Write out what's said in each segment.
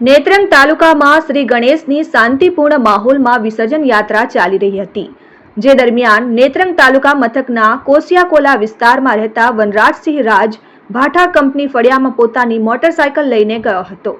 નેત્રંગ તાલુકામાં શ્રી ગણેશની શાંતિપૂર્ણ માહોલમાં વિસર્જન યાત્રા ચાલી રહી હતી, જે દરમિયાન નેત્રંગ તાલુકા મથકના કોસિયાકોલા વિસ્તારમાં રહેતા વનરાજસિંહ રાજ ભાઠા કંપની ફળિયામાં પોતાની મોટરસાયકલ લઈને ગયો હતો.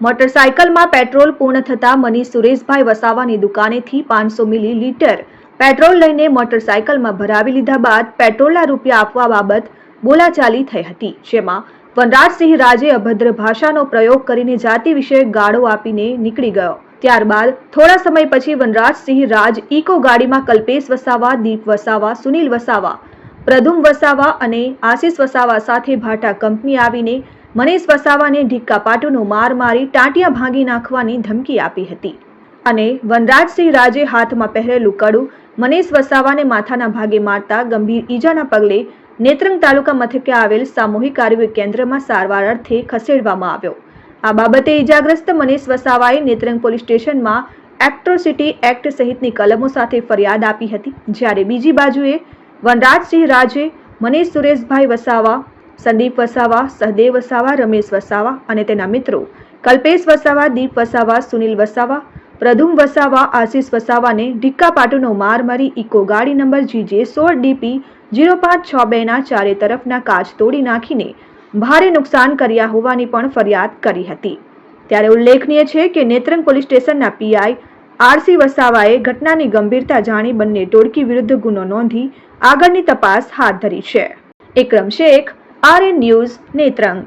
મોટરસાયકલમાં પેટ્રોલ પૂર્ણ થતાં મનીષ સુરેશભાઈ વસાવાની દુકાનેથી પાંચસો મિલી લીટર પેટ્રોલ લઈને મોટરસાયકલમાં ભરાવી લીધા બાદ પેટ્રોલના રૂપિયા આપવા બાબત બોલાચાલી થઈ હતી, જેમાં વનરાજસિંહ રાજે અભદ્ર ભાષાનો પ્રયોગ કરીને જાતિ વિશે ગાળો આપીને નીકળી ગયો. ત્યારબાદ થોડા સમય પછી વનરાજસિંહ રાજ ઇકો ગાડીમાં કલ્પેશ વસાવા, દીપ વસાવા, સુનિલ વસાવા, પ્રધુમ વસાવા અને આશિષ વસાવા સાથે ભાટા કંપની આવીને મનીષ વસાવાને ઢીક્કા પાટુનો માર મારી ટાંટિયા ભાંગી નાખવાની ધમકી આપી હતી. અને વનરાજસિંહ રાજે હાથમાં પહેરેલું કડું મનીષ વસાવાને માથાના ભાગે મારતા ગંભીર ઈજાના પગલે નેત્રંગ તાલુકા મથકે આવેલ સામૂહિક આરોગ્ય કેન્દ્રમાં સારવાર અર્થે ખસેડવામાં આવ્યો. આ બાબતે ઈજાગ્રસ્ત મનીષ વસાવાએ નેત્રંગ પોલીસ સ્ટેશનમાં એક્ટ્રોસિટી એક્ટ સહિતની કલમો સાથે ફરિયાદ આપી હતી, જ્યારે બીજી બાજુએ વનરાજસિંહ રાજે મનીષ સુરેશભાઈ વસાવા, સંદીપ વસાવા, સહદેવ વસાવા, રમેશ વસાવા અને તેના મિત્રો કલ્પેશ વસાવા, દીપ વસાવા, સુનિલ વસાવા પ્રધુમ વસાવા, આશિષ વસાવાને ઢીક્કા પાટુનો માર મારી ઇકો ગાડી નંબર જીજે સોળ ડીપી જીરો પાંચ છ બેના ચારે તરફના કાચ તોડી નાખીને ભારે નુકસાન કર્યા હોવાની પણ ફરિયાદ કરી હતી. ત્યારે ઉલ્લેખનીય છે કે નેત્રંગ પોલીસ સ્ટેશનના પીઆઈ આરસી વસાવાએ ઘટનાની ગંભીરતા જાણી બંને ટોળકી વિરુદ્ધ ગુનો નોંધી આગળની તપાસ હાથ ધરી છે. Ekram Shaikh, RN news, Netrang.